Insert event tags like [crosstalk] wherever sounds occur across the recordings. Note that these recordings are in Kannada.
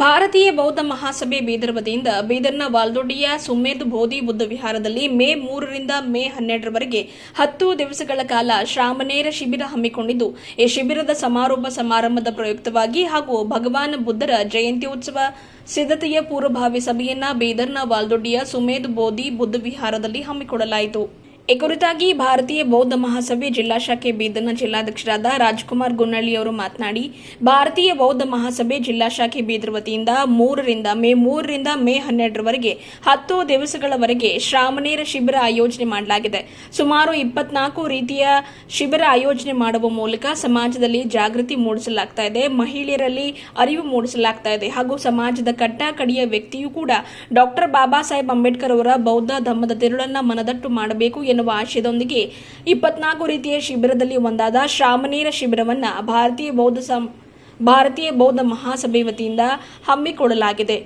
ಭಾರತೀಯ ಬೌದ್ಧ ಮಹಾಸಭೆ ಬೀದರ್ ವತಿಯಿಂದ ಬೀದರ್ನ ವಾಲ್ದೊಡ್ಡಿಯ ಸುಮೇಧ್ ಬೋಧಿ ಬುದ್ಧ ವಿಹಾರದಲ್ಲಿ ಮೇ ಮೂರರಿಂದ ಮೇ ಹನ್ನೆರಡರವರೆಗೆ ಹತ್ತು ದಿವಸಗಳ ಕಾಲ ಶ್ರಾಮನೇರ ಶಿಬಿರ ಹಮ್ಮಿಕೊಂಡಿದ್ದು, ಈ ಶಿಬಿರದ ಸಮಾರೋಪ ಸಮಾರಂಭದ ಪ್ರಯುಕ್ತವಾಗಿ ಹಾಗೂ ಭಗವಾನ್ ಬುದ್ಧರ ಜಯಂತಿ ಉತ್ಸವ ಸಿದ್ಧತೆಯ ಪೂರ್ವಭಾವಿ ಸಭೆಯನ್ನ ಬೀದರ್ನ ವಾಲ್ದೊಡ್ಡಿಯ ಸುಮೇಧ್ ಬೋಧಿ ಬುದ್ಧ ವಿಹಾರದಲ್ಲಿ ಹಮ್ಮಿಕೊಳ್ಳಲಾಯಿತು. ಈ ಕುರಿತಾಗಿ ಭಾರತೀಯ ಬೌದ್ಧ ಮಹಾಸಭೆ ಜಿಲ್ಲಾ ಶಾಖೆ ಬೀದರ್ನ ಜಿಲ್ಲಾಧ್ಯಕ್ಷರಾದ ರಾಜ್ಕುಮಾರ್ ಗುನ್ನಳ್ಳಿ ಅವರು ಮಾತನಾಡಿ, ಭಾರತೀಯ ಬೌದ್ಧ ಮಹಾಸಭೆ ಜಿಲ್ಲಾ ಶಾಖೆ ಬೀದರ್ ವತಿಯಿಂದ ಮೂರರಿಂದ ಮೇ ಮೂರರಿಂದ ಮೇ ಹನ್ನೆರಡರವರೆಗೆ ಹತ್ತು ದಿವಸಗಳವರೆಗೆ ಶ್ರಾವಣೇರ ಶಿಬಿರ ಆಯೋಜನೆ ಮಾಡಲಾಗಿದೆ. ಸುಮಾರು ಇಪ್ಪತ್ನಾಲ್ಕು ರೀತಿಯ ಶಿಬಿರ ಆಯೋಜನೆ ಮಾಡುವ ಮೂಲಕ ಸಮಾಜದಲ್ಲಿ ಜಾಗೃತಿ ಮೂಡಿಸಲಾಗ್ತಾ ಇದೆ, ಮಹಿಳೆಯರಲ್ಲಿ ಅರಿವು ಮೂಡಿಸಲಾಗ್ತಾ ಇದೆ ಹಾಗೂ ಸಮಾಜದ ಕಟ್ಟ ಕಡಿಯ ವ್ಯಕ್ತಿಯೂ ಕೂಡ ಡಾಕ್ಟರ್ ಬಾಬಾ ಸಾಹೇಬ್ ಅಂಬೇಡ್ಕರ್ ಅವರ ಬೌದ್ಧ ಧರ್ಮದ ತಿರುಳನ್ನ ಮನದಟ್ಟು ಮಾಡಬೇಕು ಎನ್ನುವ ಆಶಯದೊಂದಿಗೆ ಇಪ್ಪತ್ನಾಲ್ಕು ರೀತಿಯ ಶಿಬಿರದಲ್ಲಿ ಒಂದಾದ ಶ್ರಾಮನೀರ ಶಿಬಿರವನ್ನು ಭಾರತೀಯ ಬೌದ್ಧ ಭಾರತೀಯ ಬೌದ್ಧ ಮಹಾಸಭೆ ವತಿಯಿಂದ ಹಮ್ಮಿಕೊಳ್ಳಲಾಗಿದೆ.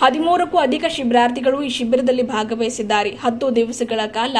ಹದಿಮೂರಕ್ಕೂ ಅಧಿಕ ಶಿಬಿರಾರ್ಥಿಗಳು ಈ ಶಿಬಿರದಲ್ಲಿ ಭಾಗವಹಿಸಿದ್ದಾರೆ. ಹತ್ತು ದಿವಸಗಳ ಕಾಲ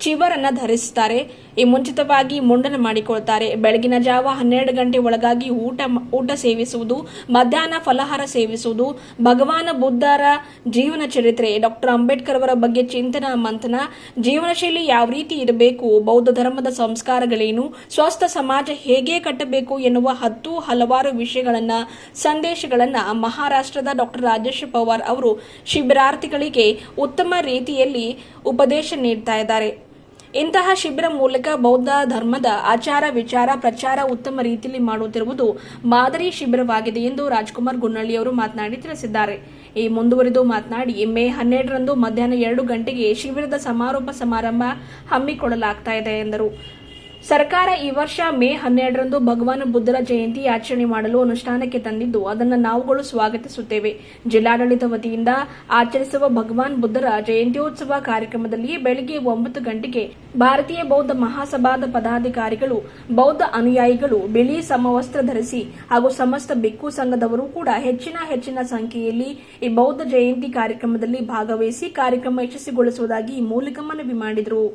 ಚಿವರನ್ನ ಧರಿಸುತ್ತಾರೆ. ಈ ಮುಂಚಿತವಾಗಿ ಮುಂಡನ ಮಾಡಿಕೊಳ್ತಾರೆ. ಬೆಳಗಿನ ಜಾವ ಹನ್ನೆರಡು ಗಂಟೆ ಒಳಗಾಗಿ ಊಟ ಊಟ ಸೇವಿಸುವುದು, ಮಧ್ಯಾಹ್ನ ಫಲಹಾರ ಸೇವಿಸುವುದು, ಭಗವಾನ ಬುದ್ಧರ ಜೀವನ ಚರಿತ್ರೆ, ಡಾಕ್ಟರ್ ಅಂಬೇಡ್ಕರ್ ಅವರ ಬಗ್ಗೆ ಚಿಂತನ, ಮಂಥನ ಜೀವನ ಶೈಲಿ ಯಾವ ರೀತಿ ಇರಬೇಕು, ಬೌದ್ಧ ಧರ್ಮದ ಸಂಸ್ಕಾರಗಳೇನು, ಸ್ವಸ್ಥ ಸಮಾಜ ಹೇಗೆ ಕಟ್ಟಬೇಕು ಎನ್ನುವ ಹತ್ತು ಹಲವಾರು ವಿಷಯಗಳನ್ನ, ಸಂದೇಶಗಳನ್ನ ಮಹಾರಾಷ್ಟ್ರದ ಡಾಕ್ಟರ್ ರಾಜೇಶ್ ಪವಾರ್ ಅವರು ಶಿಬಿರಾರ್ಥಿಗಳಿಗೆ ಉತ್ತಮ ರೀತಿಯಲ್ಲಿ ಉಪದೇಶ ನೀಡ್ತಾ ಇದ್ದಾರೆ. ಇಂತಹ ಶಿಬಿರ ಮೂಲಕ ಬೌದ್ಧ ಧರ್ಮದ ಆಚಾರ ವಿಚಾರ ಪ್ರಚಾರ ಉತ್ತಮ ರೀತಿಯಲ್ಲಿ ಮಾಡುತ್ತಿರುವುದು ಮಾದರಿ ಶಿಬಿರವಾಗಿದೆ ಎಂದು ರಾಜ್ಕುಮಾರ್ ಗುನ್ನಳ್ಳಿ ಅವರು ಮಾತನಾಡಿ ತಿಳಿಸಿದ್ದಾರೆ. ಈ ಮುಂದುವರಿದು ಮಾತನಾಡಿ, ಮೇ ಹನ್ನೆರಡರಂದು ಮಧ್ಯಾಹ್ನ ಎರಡು ಗಂಟೆಗೆ ಶಿಬಿರದ ಸಮಾರೋಪ ಸಮಾರಂಭ ಹಮ್ಮಿಕೊಳ್ಳಲಾಗ್ತಾ ಇದೆ ಎಂದರು. ಸರ್ಕಾರ ಈ ವರ್ಷ ಮೇ ಹನ್ನೆರಡರಂದು ಭಗವಾನ್ ಬುದ್ಧರ ಜಯಂತಿ ಆಚರಣೆ ಮಾಡಲು ಅನುಷ್ಠಾನಕ್ಕೆ ತಂದಿದ್ದು, ಅದನ್ನು ನಾವುಗಳು ಸ್ವಾಗತಿಸುತ್ತೇವೆ. ಜಿಲ್ಲಾಡಳಿತ ವತಿಯಿಂದ ಆಚರಿಸುವ ಭಗವಾನ್ ಬುದ್ಧರ ಜಯಂತ್ಯೋತ್ಸವ ಕಾರ್ಯಕ್ರಮದಲ್ಲಿ ಬೆಳಗ್ಗೆ ಒಂಬತ್ತು ಗಂಟೆಗೆ ಭಾರತೀಯ ಬೌದ್ಧ ಮಹಾಸಭಾದ ಪದಾಧಿಕಾರಿಗಳು, ಬೌದ್ಧ ಅನುಯಾಯಿಗಳು, ಬಿಳಿ ಸಮವಸ್ತ್ರ ಧರಿಸಿ ಹಾಗೂ ಸಮಸ್ತ ಬಿಕ್ಕು ಸಂಘದವರು ಕೂಡ ಹೆಚ್ಚಿನ ಹೆಚ್ಚಿನ ಸಂಖ್ಯೆಯಲ್ಲಿ ಈ ಬೌದ್ಧ ಜಯಂತಿ ಕಾರ್ಯಕ್ರಮದಲ್ಲಿ ಭಾಗವಹಿಸಿ ಕಾರ್ಯಕ್ರಮ ಯಶಸ್ವಿಗೊಳಿಸುವುದಾಗಿ ಮೂಲಕ ಮನವಿ ಮಾಡಿದರು.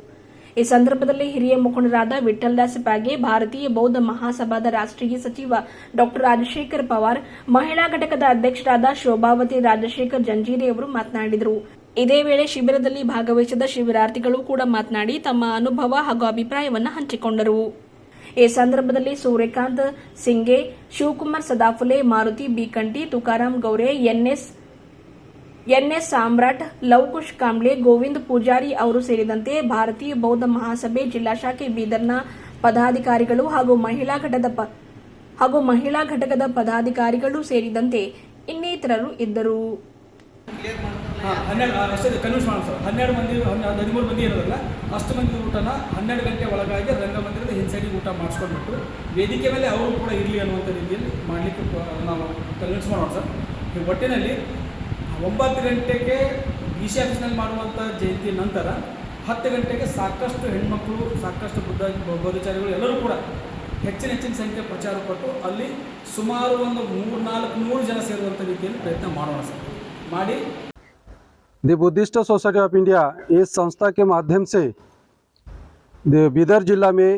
ಈ ಸಂದರ್ಭದಲ್ಲಿ ಹಿರಿಯ ಮುಖಂಡರಾದ ವಿಠಲ್ದಾಸ್ ಪ್ಯಾಗೆ ಭಾರತೀಯ ಬೌದ್ಧ ಮಹಾಸಭಾದ ರಾಷ್ಟ್ರೀಯ ಸಚಿವ ಡಾಕ್ಟರ್ ರಾಜಶೇಖರ್ ಪವಾರ್, ಮಹಿಳಾ ಘಟಕದ ಅಧ್ಯಕ್ಷರಾದ ಶೋಭಾವತಿ ರಾಜಶೇಖರ್ ಜಂಜೀರಿ ಅವರು ಮಾತನಾಡಿದರು. ಇದೇ ವೇಳೆ ಶಿಬಿರದಲ್ಲಿ ಭಾಗವಹಿಸಿದ ಶಿಬಿರಾರ್ಥಿಗಳು ಕೂಡ ಮಾತನಾಡಿ ತಮ್ಮ ಅನುಭವ ಹಾಗೂ ಅಭಿಪ್ರಾಯವನ್ನು ಹಂಚಿಕೊಂಡರು. ಈ ಸಂದರ್ಭದಲ್ಲಿ ಸೂರ್ಯಕಾಂತ್ ಸಿಂಗೆ ಶಿವಕುಮಾರ್ ಸದಾಫುಲೆ, ಮಾರುತಿ ಬಿಕಂಟಿ ತುಕಾರಾಂ ಗೌರೆ ಎನ್ಎಸ್ ಎನ್ಎಸ್ ಸಾಮ್ರಾಟ್ ಲವಕುಶ್ ಕಾಂಬ್ಳೆ ಗೋವಿಂದ ಪೂಜಾರಿ ಅವರು ಸೇರಿದಂತೆ ಭಾರತೀಯ ಬೌದ್ಧ ಮಹಾಸಭೆ ಜಿಲ್ಲಾ ಶಾಖೆ ಬೀದರ್ನ ಪದಾಧಿಕಾರಿಗಳು ಹಾಗೂ ಮಹಿಳಾ ಘಟದ ಹಾಗೂ ಮಹಿಳಾ ಘಟಕದ ಪದಾಧಿಕಾರಿಗಳು ಸೇರಿದಂತೆ ಇನ್ನಿತರರು ಇದ್ದರು. ಹನ್ನೆರಡು ಮಂದಿ ಹದಿಮೂರು ಮಂದಿ ಇರೋದಲ್ಲ, ಅಷ್ಟು ಮಂದಿ ಊಟನ ಹನ್ನೆರಡು ಗಂಟೆ ಒಳಗಾಗಿ ರಂಗಮಂದಿರದ ಹಿನ್ಸೈಡಿಗೆ ಊಟ ಮಾಡಿಸ್ಕೊಂಡ್ಬಿಟ್ಟು, ವೇದಿಕೆ ಮೇಲೆ ಅವರು ಕೂಡ ಇರಲಿ ಅನ್ನುವಂಥ ರೀತಿಯಲ್ಲಿ ಮಾಡಲಿಕ್ಕೆ ನಾವು ಕನ್ವಿನ್ಸ್ ಮಾಡೋಣ ಸರ್. ಈ ಒಟ್ಟಿನಲ್ಲಿ ಒಂಬತ್ತು ಗಂಟೆಗೆ ಬಿ ಸಿ ಆಫೀಸ್ನಲ್ಲಿ ಮಾಡುವಂಥ ಜಯಂತಿ ನಂತರ ಹತ್ತು ಗಂಟೆಗೆ ಸಾಕಷ್ಟು ಹೆಣ್ಮಕ್ಳು ಸಾಕಷ್ಟು ಬುದ್ಧ ಬೋಧಾಚಾರ್ಯಗಳು ಎಲ್ಲರೂ ಕೂಡ ಹೆಚ್ಚಿನ ಹೆಚ್ಚಿನ ಸಂಖ್ಯೆ ಪ್ರಚಾರ ಕೊಟ್ಟು ಅಲ್ಲಿ ಸುಮಾರು ಒಂದು ಮೂರು ನಾಲ್ಕು ನೂರು ಜನ ಸೇರುವಂಥ ರೀತಿಯಲ್ಲಿ ಪ್ರಯತ್ನ ಮಾಡೋಣ ಸರ್ ಮಾಡಿ the Buddhist society of India इस संस्था के माध्यम से द- बीदर जिला में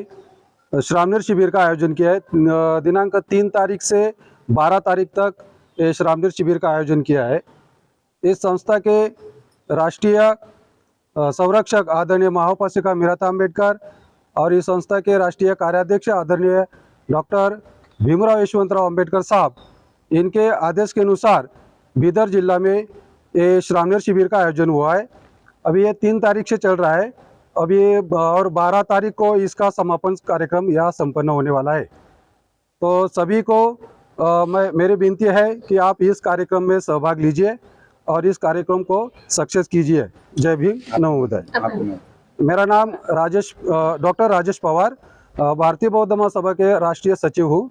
श्रामनेर शिविर का आयोजन किया है न- दिनांक तीन तारीख से बारह तारीख तक ये श्रामनेर शिविर का आयोजन किया है इस संस्था के राष्ट्रीय संरक्षक आदरणीय महाउपासिका मीराता अंबेडकर और इस संस्था के राष्ट्रीय कार्याध्यक्ष आदरणीय डॉक्टर भीमराव यशवंतराव अंबेडकर साहब। इनके आदेश के अनुसार बीदर जिला में ये श्रामनेर शिविर का आयोजन हुआ है। अभी ये तीन तारीख से चल रहा है। अभी और बारह तारीख को इसका समापन कार्यक्रम यहाँ संपन्न होने वाला है। तो सभी को अ, मैं मेरी विनती है कि आप इस कार्यक्रम में सहभाग लीजिए। और इस कार्यक्रम को सक्सेस कीजिए जय भीम नमोदय मेरा नाम राजेश अ, डॉक्टर राजेश पवार अ, भारतीय बौद्ध महासभा के राष्ट्रीय सचिव हूँ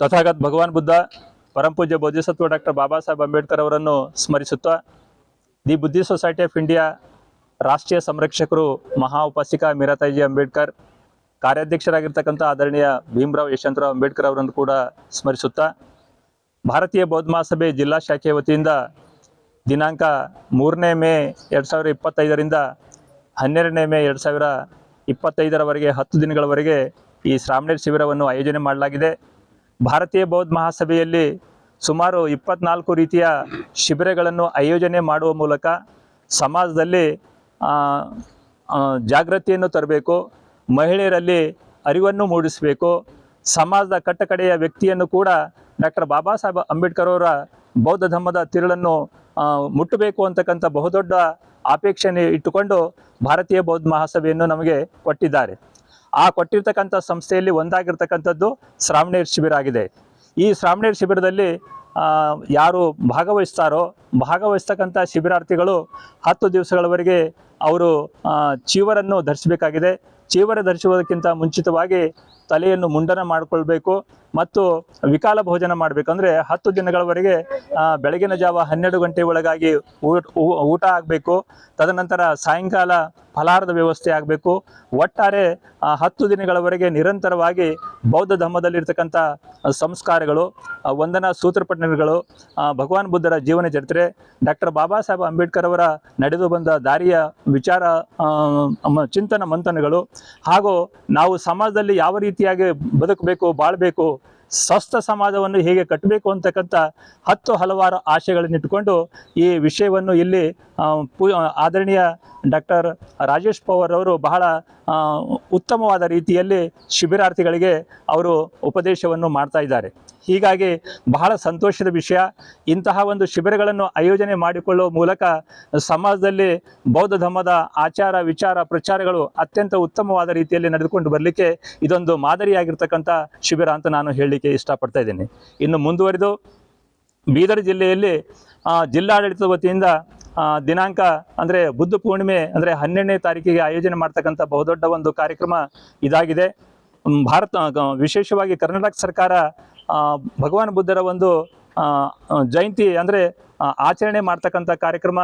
ತಥಾಗತ್ ಭಗವಾನ್ ಬುದ್ಧ ಪರಮಪೂಜ್ಯ ಬೋಧಿಸತ್ವ ಡಾಕ್ಟರ್ ಬಾಬಾ ಸಾಹೇಬ್ ಅಂಬೇಡ್ಕರ್ ಅವರನ್ನು ಸ್ಮರಿಸುತ್ತಾ the Buddhist society of India ರಾಷ್ಟ್ರೀಯ ಸಂರಕ್ಷಕರು ಮಹಾ ಉಪಾಸಿಕಾ ಮೀರಾತಾಜಿ ಅಂಬೇಡ್ಕರ್ ಕಾರ್ಯಾಧ್ಯಕ್ಷರಾಗಿರ್ತಕ್ಕಂಥ ಆದರಣೀಯ ಭೀಮರಾವ್ ಯಶವಂತರಾವ್ ಅಂಬೇಡ್ಕರ್ ಅವರನ್ನು ಕೂಡ ಸ್ಮರಿಸುತ್ತಾ ಭಾರತೀಯ ಬೌದ್ಧ ಮಹಾಸಭೆ ಜಿಲ್ಲಾ ಶಾಖೆ ವತಿಯಿಂದ ದಿನಾಂಕ ಮೂರನೇ ಮೇ ಎರಡು ಸಾವಿರ ಇಪ್ಪತ್ತೈದರಿಂದ ಹನ್ನೆರಡನೇ ಮೇ ಎರಡು ಸಾವಿರ ಇಪ್ಪತ್ತೈದರವರೆಗೆ, ಹತ್ತು ದಿನಗಳವರೆಗೆ ಈ ಶ್ರಾಮಣೇರ್ ಶಿಬಿರವನ್ನು ಆಯೋಜನೆ ಮಾಡಲಾಗಿದೆ. ಭಾರತೀಯ ಬೌದ್ಧ ಮಹಾಸಭೆಯಲ್ಲಿ ಸುಮಾರು ಇಪ್ಪತ್ನಾಲ್ಕು ರೀತಿಯ ಶಿಬಿರಗಳನ್ನು ಆಯೋಜನೆ ಮಾಡುವ ಮೂಲಕ ಸಮಾಜದಲ್ಲಿ ಜಾಗೃತಿಯನ್ನು ತರಬೇಕು, ಮಹಿಳೆಯರಲ್ಲಿ ಅರಿವನ್ನು ಮೂಡಿಸಬೇಕು, ಸಮಾಜದ ಕಟ್ಟಕಡೆಯ ವ್ಯಕ್ತಿಯನ್ನು ಕೂಡ ಡಾಕ್ಟರ್ ಬಾಬಾ ಸಾಹೇಬ್ ಅಂಬೇಡ್ಕರ್ ಅವರ ಬೌದ್ಧ ಧರ್ಮದ ತಿರುಳನ್ನು ಮುಟ್ಟಬೇಕು ಅಂತಕ್ಕಂಥ ಬಹುದೊಡ್ಡ ಅಪೇಕ್ಷೆಯನ್ನು ಇಟ್ಟುಕೊಂಡು ಭಾರತೀಯ ಬೌದ್ಧ ಮಹಾಸಭೆಯನ್ನು ನಮಗೆ ಕೊಟ್ಟಿದ್ದಾರೆ. ಆ ಕೊಟ್ಟಿರ್ತಕ್ಕಂಥ ಸಂಸ್ಥೆಯಲ್ಲಿ ಒಂದಾಗಿರ್ತಕ್ಕಂಥದ್ದು ಶ್ರಾವಣೇರ್ ಶಿಬಿರ ಆಗಿದೆ. ಈ ಶ್ರಾವಣೇರ್ ಶಿಬಿರದಲ್ಲಿ ಯಾರು ಭಾಗವಹಿಸ್ತಾರೋ, ಭಾಗವಹಿಸ್ತಕ್ಕಂಥ ಶಿಬಿರಾರ್ಥಿಗಳು ಹತ್ತು ದಿವಸಗಳವರೆಗೆ ಅವರು ಚೀವರನ್ನು ಧರಿಸಬೇಕಾಗಿದೆ. ಚೀವರ ಧರಿಸುವುದಕ್ಕಿಂತ ಮುಂಚಿತವಾಗಿ ತಲೆಯನ್ನು ಮುಂಡನ ಮಾಡಿಕೊಳ್ಬೇಕು ಮತ್ತು ವಿಕಾಲ ಭೋಜನ ಮಾಡಬೇಕಂದ್ರೆ ಹತ್ತು ದಿನಗಳವರೆಗೆ ಬೆಳಗಿನ ಜಾವ ಹನ್ನೆರಡು ಗಂಟೆ ಒಳಗಾಗಿ ಊಟ ಆಗಬೇಕು. ತದನಂತರ ಸಾಯಂಕಾಲ ಫಲಾರದ ವ್ಯವಸ್ಥೆ ಆಗಬೇಕು. ಒಟ್ಟಾರೆ ಹತ್ತು ದಿನಗಳವರೆಗೆ ನಿರಂತರವಾಗಿ ಬೌದ್ಧ ಧರ್ಮದಲ್ಲಿರ್ತಕ್ಕಂಥ ಸಂಸ್ಕಾರಗಳು ವಂದನಾ ಸೂತ್ರಪಟ್ಟಣಗಳು ಭಗವಾನ್ ಬುದ್ಧರ ಜೀವನ ಚರಿತ್ರೆ, ಡಾಕ್ಟರ್ ಬಾಬಾ ಸಾಹೇಬ್ ಅಂಬೇಡ್ಕರ್ ಅವರ ನಡೆದು ಬಂದ ದಾರಿಯ ವಿಚಾರ ಚಿಂತನ ಮಂಥನಗಳು ಹಾಗೂ ನಾವು ಸಮಾಜದಲ್ಲಿ ಯಾವ ರೀತಿಯಾಗಿ ಬದುಕಬೇಕು ಬಾಳಬೇಕು ಸ್ವಸ್ಥ ಸಮಾಜವನ್ನು ಹೇಗೆ ಕಟ್ಟಬೇಕು ಅಂತಕ್ಕಂಥ ಹತ್ತು ಹಲವಾರು ಆಶೆಗಳನ್ನಿಟ್ಟುಕೊಂಡು ಈ ವಿಷಯವನ್ನು ಇಲ್ಲಿ ಪೂ, ಆದರಣೀಯ ಡಾಕ್ಟರ್ ರಾಜೇಶ್ ಪವಾರ್ ಅವರು ಬಹಳ ಉತ್ತಮವಾದ ರೀತಿಯಲ್ಲಿ ಶಿಬಿರಾರ್ಥಿಗಳಿಗೆ ಅವರು ಉಪದೇಶವನ್ನು ಮಾಡ್ತಾ ಇದ್ದಾರೆ. ಹೀಗಾಗಿ ಬಹಳ ಸಂತೋಷದ ವಿಷಯ. ಇಂತಹ ಒಂದು ಶಿಬಿರಗಳನ್ನು ಆಯೋಜನೆ ಮಾಡಿಕೊಳ್ಳುವ ಮೂಲಕ ಸಮಾಜದಲ್ಲಿ ಬೌದ್ಧ ಧರ್ಮದ ಆಚಾರ, ವಿಚಾರ, ಪ್ರಚಾರಗಳು ಅತ್ಯಂತ ಉತ್ತಮವಾದ ರೀತಿಯಲ್ಲಿ ನಡೆದುಕೊಂಡು ಬರಲಿಕ್ಕೆ ಇದೊಂದು ಮಾದರಿಯಾಗಿರ್ತಕ್ಕಂಥ ಶಿಬಿರ ಅಂತ ನಾನು ಹೇಳಲಿಕ್ಕೆ ಇಷ್ಟಪಡ್ತಾ ಇದ್ದೀನಿ. ಇನ್ನು ಮುಂದುವರಿದು ಬೀದರ್ ಜಿಲ್ಲೆಯಲ್ಲಿ ಜಿಲ್ಲಾಡಳಿತದ ವತಿಯಿಂದ ದಿನಾಂಕ ಅಂದರೆ ಬುದ್ಧ ಪೂರ್ಣಿಮೆ ಅಂದರೆ ಹನ್ನೆರಡನೇ ತಾರೀಕಿಗೆ ಆಯೋಜನೆ ಮಾಡ್ತಕ್ಕಂಥ ಬಹುದೊಡ್ಡ ಒಂದು ಕಾರ್ಯಕ್ರಮ ಇದಾಗಿದೆ. ಭಾರತ ವಿಶೇಷವಾಗಿ ಕರ್ನಾಟಕ ಸರ್ಕಾರ ಭಗವಾನ್ ಬುದ್ಧರ ಒಂದು ಜಯಂತಿ ಅಂದರೆ ಆಚರಣೆ ಮಾಡ್ತಕ್ಕಂಥ ಕಾರ್ಯಕ್ರಮ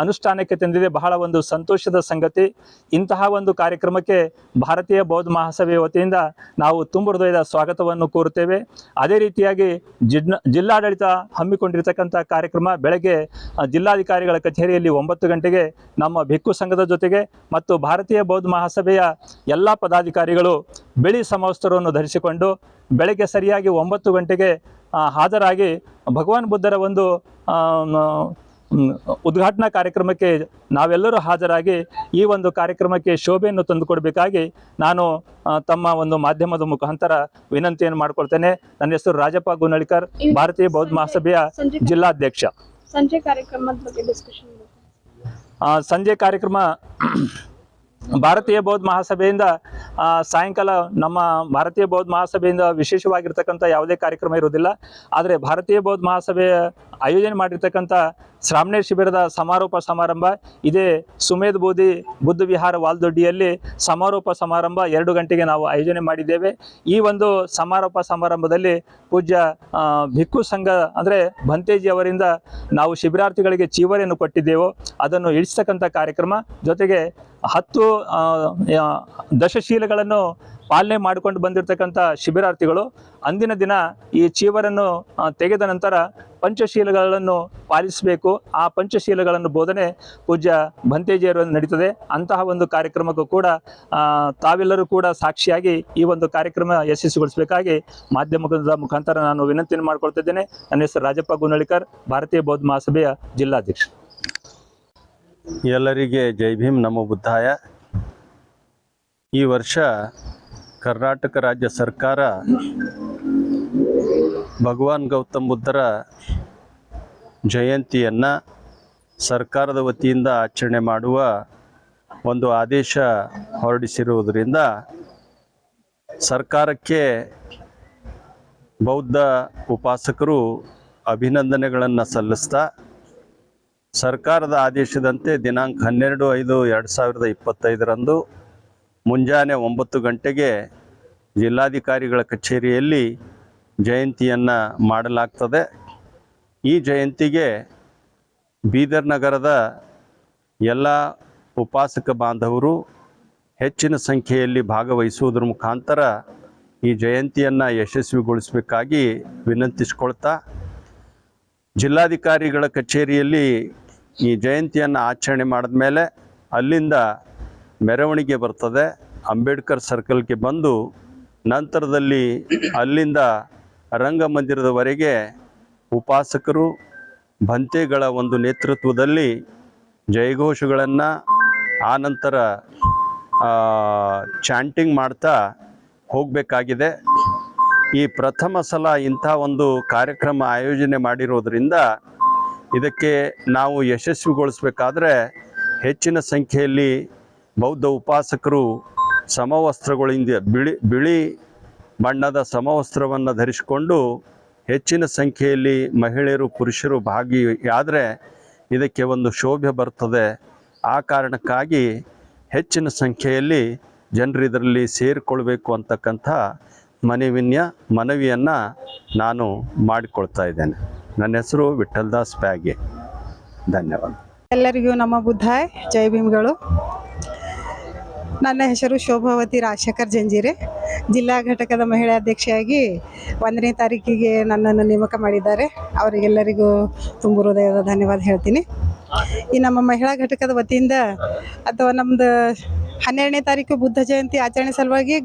ಅನುಷ್ಠಾನಕ್ಕೆ ತಂದಿದೆ ಬಹಳ ಒಂದು ಸಂತೋಷದ ಸಂಗತಿ. ಇಂತಹ ಒಂದು ಕಾರ್ಯಕ್ರಮಕ್ಕೆ ಭಾರತೀಯ ಬೌದ್ಧ ಮಹಾಸಭೆಯ ವತಿಯಿಂದ ನಾವು ತುಂಬ ಹೃದಯದ ಸ್ವಾಗತವನ್ನು ಕೋರುತ್ತೇವೆ. ಅದೇ ರೀತಿಯಾಗಿ ಜಿಲ್ಲಾಡಳಿತ ಹಮ್ಮಿಕೊಂಡಿರ್ತಕ್ಕಂಥ ಕಾರ್ಯಕ್ರಮ ಬೆಳಗ್ಗೆ ಜಿಲ್ಲಾಧಿಕಾರಿಗಳ ಕಚೇರಿಯಲ್ಲಿ ಒಂಬತ್ತು ಗಂಟೆಗೆ ನಮ್ಮ ಭಿಕ್ಕು ಸಂಘದ ಜೊತೆಗೆ ಮತ್ತು ಭಾರತೀಯ ಬೌದ್ಧ ಮಹಾಸಭೆಯ ಎಲ್ಲ ಪದಾಧಿಕಾರಿಗಳು ಬಿಳಿ ಸಮವಸ್ತ್ರವನ್ನು ಧರಿಸಿಕೊಂಡು ಬೆಳಗ್ಗೆ ಸರಿಯಾಗಿ ಒಂಬತ್ತು ಗಂಟೆಗೆ ಹಾಜರಾಗಿ ಭಗವಾನ್ ಬುದ್ಧರ ಒಂದು ಉದ್ಘಾಟನಾ ಕಾರ್ಯಕ್ರಮಕ್ಕೆ ನಾವೆಲ್ಲರೂ ಹಾಜರಾಗಿ ಈ ಒಂದು ಕಾರ್ಯಕ್ರಮಕ್ಕೆ ಶೋಭೆಯನ್ನು ತಂದುಕೊಡಬೇಕಾಗಿ ನಾನು ತಮ್ಮ ಒಂದು ಮಾಧ್ಯಮದ ಮುಖಾಂತರ ವಿನಂತಿಯನ್ನು ಮಾಡಿಕೊಳ್ತೇನೆ. ನನ್ನ ಹೆಸರು ರಾಜಪ್ಪ ಗುನಳಿಕರ್ ಭಾರತೀಯ ಬೌದ್ಧ ಮಹಾಸಭೆಯ ಜಿಲ್ಲಾಧ್ಯಕ್ಷ. ಸಂಜೆ ಕಾರ್ಯಕ್ರಮದ ಬಗ್ಗೆ ಡಿಸ್ಕಷನ್ ಆ, ಸಂಜೆ ಕಾರ್ಯಕ್ರಮ [clears throat] ಭಾರತೀಯ ಬೌದ್ಧ ಮಹಾಸಭೆಯಿಂದ ಸಾಯಂಕಾಲ ನಮ್ಮ ಭಾರತೀಯ ಬೌದ್ಧ ಮಹಾಸಭೆಯಿಂದ ವಿಶೇಷವಾಗಿರ್ತಕ್ಕಂಥ ಯಾವುದೇ ಕಾರ್ಯಕ್ರಮ ಇರುವುದಿಲ್ಲ. ಆದರೆ ಭಾರತೀಯ ಬೌದ್ಧ ಮಹಾಸಭೆಯ ಆಯೋಜನೆ ಮಾಡಿರ್ತಕ್ಕಂಥ ಶ್ರಾವಣೇರ್ ಶಿಬಿರದ ಸಮಾರೋಪ ಸಮಾರಂಭ. ಇದೇ ಸುಮೇಧ್ ಬೋಧಿ ಬುದ್ಧ ವಿಹಾರ ವಾಲ್ದೊಡ್ಡಿಯಲ್ಲಿ ಸಮಾರೋಪ ಸಮಾರಂಭ ಎರಡು ಗಂಟೆಗೆ ನಾವು ಆಯೋಜನೆ ಮಾಡಿದ್ದೇವೆ. ಈ ಒಂದು ಸಮಾರೋಪ ಸಮಾರಂಭದಲ್ಲಿ ಪೂಜ್ಯ ಭಿಕ್ಕು ಸಂಘ ಅಂದರೆ ಭಂತೇಜಿ ಅವರಿಂದ ನಾವು ಶಿಬಿರಾರ್ಥಿಗಳಿಗೆ ಚೀವರೆಯನ್ನು ಕೊಟ್ಟಿದ್ದೆವು. ಅದನ್ನು ಇಳಿಸ್ತಕ್ಕಂಥ ಕಾರ್ಯಕ್ರಮ. ಜೊತೆಗೆ ಹತ್ತು ದಶಶೀಲಗಳನ್ನು ಪಾಲನೆ ಮಾಡಿಕೊಂಡು ಬಂದಿರತಕ್ಕಂಥ ಶಿಬಿರಾರ್ಥಿಗಳು. ಅಂದಿನ ದಿನ ಈ ಚೀವರನ್ನು ತೆಗೆದ ನಂತರ ಪಂಚಶೀಲಗಳನ್ನು ಪಾಲಿಸಬೇಕು. ಆ ಪಂಚಶೀಲಗಳನ್ನು ಬೋಧನೆ ಪೂಜ್ಯ ಭಂತೇಜಿಯವರು ನಡೀತದೆ. ಅಂತಹ ಒಂದು ಕಾರ್ಯಕ್ರಮಕ್ಕೂ ಕೂಡ ತಾವೆಲ್ಲರೂ ಕೂಡ ಸಾಕ್ಷಿಯಾಗಿ ಈ ಒಂದು ಕಾರ್ಯಕ್ರಮ ಯಶಸ್ವಿಗೊಳಿಸಬೇಕಾಗಿ ಮಾಧ್ಯಮದ ಮುಖಾಂತರ ನಾನು ವಿನಂತಿಯನ್ನು ಮಾಡಿಕೊಳ್ತಿದ್ದೇನೆ. ನನ್ನ ಹೆಸರು ರಾಜಪ್ಪ ಗುನಳಿಕರ್ ಭಾರತೀಯ ಬೌದ್ಧ ಮಹಾಸಭೆಯ ಜಿಲ್ಲಾಧ್ಯಕ್ಷ. ಎಲ್ಲರಿಗೆ ಜೈ ಭೀಮ್, ನಮೋ ಬುದ್ಧಾಯ. ಈ ವರ್ಷ ಕರ್ನಾಟಕ ರಾಜ್ಯ ಸರ್ಕಾರ ಭಗವಾನ್ ಗೌತಮ್ ಬುದ್ಧರ ಜಯಂತಿಯನ್ನು ಸರ್ಕಾರದ ವತಿಯಿಂದ ಆಚರಣೆ ಮಾಡುವ ಒಂದು ಆದೇಶ ಹೊರಡಿಸಿರುವುದರಿಂದ ಸರ್ಕಾರಕ್ಕೆ ಬೌದ್ಧ ಉಪಾಸಕರು ಅಭಿನಂದನೆಗಳನ್ನು ಸಲ್ಲಿಸ್ತಾ ಸರ್ಕಾರದ ಆದೇಶದಂತೆ ದಿನಾಂಕ ಹನ್ನೆರಡು ಐದು ಎರಡು ಸಾವಿರದ ಇಪ್ಪತ್ತೈದರಂದು ಮುಂಜಾನೆ ಒಂಬತ್ತು ಗಂಟೆಗೆ ಜಿಲ್ಲಾಧಿಕಾರಿಗಳ ಕಚೇರಿಯಲ್ಲಿ ಜಯಂತಿಯನ್ನು ಮಾಡಲಾಗ್ತದೆ. ಈ ಜಯಂತಿಗೆ ಬೀದರ್ ನಗರದ ಎಲ್ಲ ಉಪಾಸಕ ಬಾಂಧವರು ಹೆಚ್ಚಿನ ಸಂಖ್ಯೆಯಲ್ಲಿ ಭಾಗವಹಿಸುವುದರ ಮುಖಾಂತರ ಈ ಜಯಂತಿಯನ್ನು ಯಶಸ್ವಿಗೊಳಿಸಬೇಕಾಗಿ ವಿನಂತಿಸಿಕೊಳ್ತಾ ಜಿಲ್ಲಾಧಿಕಾರಿಗಳ ಕಚೇರಿಯಲ್ಲಿ ಈ ಜಯಂತಿಯನ್ನು ಆಚರಣೆ ಮಾಡಿದ ಮೇಲೆ ಅಲ್ಲಿಂದ ಮೆರವಣಿಗೆ ಬರ್ತದೆ. ಅಂಬೇಡ್ಕರ್ ಸರ್ಕಲ್ಗೆ ಬಂದು ನಂತರದಲ್ಲಿ ಅಲ್ಲಿಂದ ರಂಗಮಂದಿರದವರೆಗೆ ಉಪಾಸಕರು ಭಂತೆಗಳ ಒಂದು ನೇತೃತ್ವದಲ್ಲಿ ಜಯಘೋಷಗಳನ್ನು ಆನಂತರ ಚಾಂಟಿಂಗ್ ಮಾಡ್ತಾ ಹೋಗಬೇಕಾಗಿದೆ. ಈ ಪ್ರಥಮ ಸಲ ಇಂಥ ಒಂದು ಕಾರ್ಯಕ್ರಮ ಆಯೋಜನೆ ಮಾಡಿರೋದರಿಂದ ಇದಕ್ಕೆ ನಾವು ಯಶಸ್ವಿಗೊಳಿಸಬೇಕಾದ್ರೆ ಹೆಚ್ಚಿನ ಸಂಖ್ಯೆಯಲ್ಲಿ ಬೌದ್ಧ ಉಪಾಸಕರು ಸಮವಸ್ತ್ರಗಳಿಂದ ಬಿಳಿ ಬಿಳಿ ಬಣ್ಣದ ಸಮವಸ್ತ್ರವನ್ನು ಧರಿಸಿಕೊಂಡು ಹೆಚ್ಚಿನ ಸಂಖ್ಯೆಯಲ್ಲಿ ಮಹಿಳೆಯರು, ಪುರುಷರು ಭಾಗಿಯಾದರೆ ಇದಕ್ಕೆ ಒಂದು ಶೋಭೆ ಬರ್ತದೆ. ಆ ಕಾರಣಕ್ಕಾಗಿ ಹೆಚ್ಚಿನ ಸಂಖ್ಯೆಯಲ್ಲಿ ಜನರು ಇದರಲ್ಲಿ ಸೇರಿಕೊಳ್ಬೇಕು ಅಂತಕ್ಕಂಥ ಮನವಿನ್ಯ, ಮನವಿಯನ್ನು ನಾನು ಮಾಡಿಕೊಳ್ತಾ ಇದ್ದೇನೆ. ನನ್ನ ಹೆಸರು ವಿಠಲ್ದಾಸ್ ಪ್ಯಾಗೆ. ಧನ್ಯವಾದ. ಎಲ್ಲರಿಗೂ ನಮ್ಮ ಬುದ್ಧಾಯ್, ಜೈ ಭೀಮ್ಗಳು. ನನ್ನ ಹೆಸರು ಶೋಭಾವತಿ ರಾಜಶೇಖರ್ ಜಂಜೀರೆ. ಜಿಲ್ಲಾ ಘಟಕದ ಮಹಿಳಾ ಅಧ್ಯಕ್ಷೆಯಾಗಿ ಒಂದನೇ ತಾರೀಕಿಗೆ ನನ್ನನ್ನು ನೇಮಕ ಮಾಡಿದ್ದಾರೆ. ಅವರಿಗೆಲ್ಲರಿಗೂ ತುಂಬ ಹೃದಯದ ಧನ್ಯವಾದ ಹೇಳ್ತೀನಿ. ಈ ನಮ್ಮ ಮಹಿಳಾ ಘಟಕದ ವತಿಯಿಂದ ಅಥವಾ ನಮ್ಮದು ಹನ್ನೆರಡನೇ ತಾರೀಕು ಬುದ್ಧ ಜಯಂತಿ ಆಚರಣೆ ಸಲುವಾಗಿ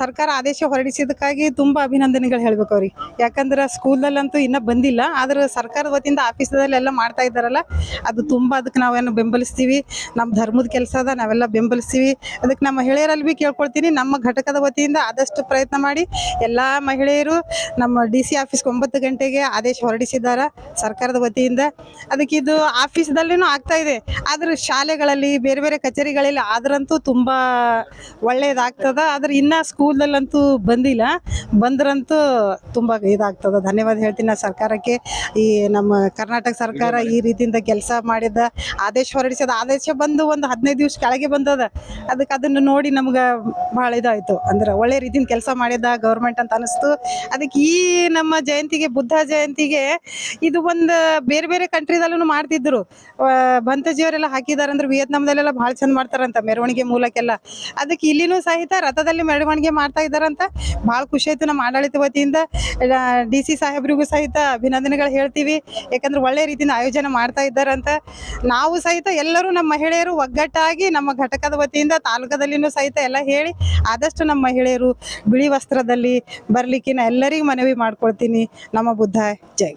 ಸರ್ಕಾರ ಆದೇಶ ಹೊರಡಿಸಿದ್ದಕ್ಕಾಗಿ ತುಂಬ ಅಭಿನಂದನೆಗಳು ಹೇಳ್ಬೇಕು ಅವ್ರಿ ಯಾಕಂದ್ರೆ ಸ್ಕೂಲಲ್ಲಂತೂ ಇನ್ನೂ ಬಂದಿಲ್ಲ, ಆದ್ರೆ ಸರ್ಕಾರದ ವತಿಯಿಂದ ಆಫೀಸದಲ್ಲೆಲ್ಲ ಮಾಡ್ತಾ ಇದ್ದಾರಲ್ಲ, ಅದು ತುಂಬ ಅದಕ್ಕೆ ನಾವೇನು ಬೆಂಬಲಿಸ್ತೀವಿ. ನಮ್ಮ ಧರ್ಮದ ಕೆಲಸ ಅದ, ನಾವೆಲ್ಲ ಬೆಂಬಲಿಸ್ತೀವಿ. ಅದಕ್ಕೆ ನಮ್ಮ ಮಹಿಳೆಯರಲ್ಲಿ ಭೀ ಕೇಳ್ಕೊಳ್ತೀನಿ, ನಮ್ಮ ಘಟಕದ ವತಿಯಿಂದ ಆದಷ್ಟು ಪ್ರಯತ್ನ ಮಾಡಿ ಎಲ್ಲ ಮಹಿಳೆಯರು ನಮ್ಮ ಡಿ ಸಿ ಆಫೀಸ್ಗೆ ಒಂಬತ್ತು ಗಂಟೆಗೆ ಆದೇಶ ಹೊರಡಿಸಿದ್ದಾರೆ ಸರ್ಕಾರದ ವತಿಯಿಂದ. ಅದಕ್ಕೆ ಇದು ಆಫೀಸ್ದಲ್ಲಿನೂ ಆಗ್ತಾ ಇದೆ, ಆದ್ರೆ ಶಾಲೆಗಳಲ್ಲಿ, ಬೇರೆ ಬೇರೆ ಕಚೇರಿಗಳಲ್ಲಿ ಆದ್ರಂತೂ ತುಂಬ ಒಳ್ಳೇದಾಗ್ತದ. ಆದ್ರೆ ಇನ್ನೂ ಸ್ಕೂಲ್ದಲ್ಲಂತೂ ಬಂದಿಲ್ಲ. ಬಂದ್ರಂತೂ ತುಂಬ ಇದಾಗ್ತದ. ಧನ್ಯವಾದ ಹೇಳ್ತೀನಿ ನಾ ಸರ್ಕಾರಕ್ಕೆ. ಈ ನಮ್ಮ ಕರ್ನಾಟಕ ಸರ್ಕಾರ ಈ ರೀತಿಯಿಂದ ಕೆಲಸ ಮಾಡಿದ, ಆದೇಶ ಹೊರಡಿಸಿದ, ಆದೇಶ ಬಂದು ಒಂದು ಹದಿನೈದು ದಿವಸ ಕೆಳಗೆ ಬಂದದ. ಅದಕ್ಕೆ ಅದನ್ನು ನೋಡಿ ನಮ್ಗೆ ಭಾಳ ಇದಾಯಿತು. ಅಂದ್ರೆ ಒಳ್ಳೆ ರೀತಿಯಿಂದ ಕೆಲಸ ಮಾಡಿದ ಗೌರ್ಮೆಂಟ್ ಅಂತ ಅನಿಸ್ತು. ಅದಕ್ಕೆ ಈ ನಮ್ಮ ಜಯಂತಿಗೆ, ಬುದ್ಧ ಜಯಂತಿಗೆ ಇದು ಒಂದು ಬೇರೆ ಬೇರೆ ಕಂಟ್ರಿದಲ್ಲೂ ಮಾಡ್ತಿದ್ರು. ಬಂತಜಿಯವರೆಲ್ಲ ಹಾಕಿದಾರೆ ಅಂದ್ರೆ ವಿಯತ್ನಾಂದಲ್ಲೆಲ್ಲ ಭಾಳ ಚಂದ ಮಾಡ್ತಾರಂತ. ಮೆರವಣಿಗೆ ಮೂಲಕ್ಕೆಲ್ಲ. ಅದಕ್ಕೆ ಇಲ್ಲಿನೂ ಸಹಿತ ರಥದಲ್ಲಿ ಮೆರವಣಿಗೆ ಮಾಡ್ತಾ ಇದ್ದಾರಂತ. ಭಾಳ ಖುಷಿ ಆಯ್ತು ನಮ್ಮ ಆಡಳಿತ ವತಿಯಿಂದ. ಡಿ ಸಿ ಸಾಹೇಬ್ರಿಗೂ ಸಹಿತ ಅಭಿನಂದನೆಗಳು ಹೇಳ್ತೀವಿ. ಯಾಕಂದ್ರೆ ಒಳ್ಳೆ ರೀತಿಯಿಂದ ಆಯೋಜನೆ ಮಾಡ್ತಾ ಇದ್ದಾರಂತ. ನಾವು ಸಹಿತ ಎಲ್ಲರೂ ನಮ್ಮ ಮಹಿಳೆಯರು ಒಗ್ಗಟ್ಟಾಗಿ ನಮ್ಮ ಘಟಕದ ವತಿಯಿಂದ ತಾಲೂಕದಲ್ಲಿನೂ ಸಹಿತ ಎಲ್ಲ ಹೇಳಿ ಆದಷ್ಟು ನಮ್ಮ ಮಹಿಳೆಯರು ಬಿಳಿ ವಸ್ತ್ರದಲ್ಲಿ ಬರ್ಲಿಕ್ಕಿನ ಎಲ್ಲರಿಗೂ ಮನವಿ ಮಾಡ್ಕೊಳ್ತೀನಿ. ನಮ್ಮ ಬುದ್ಧ, ಜೈ.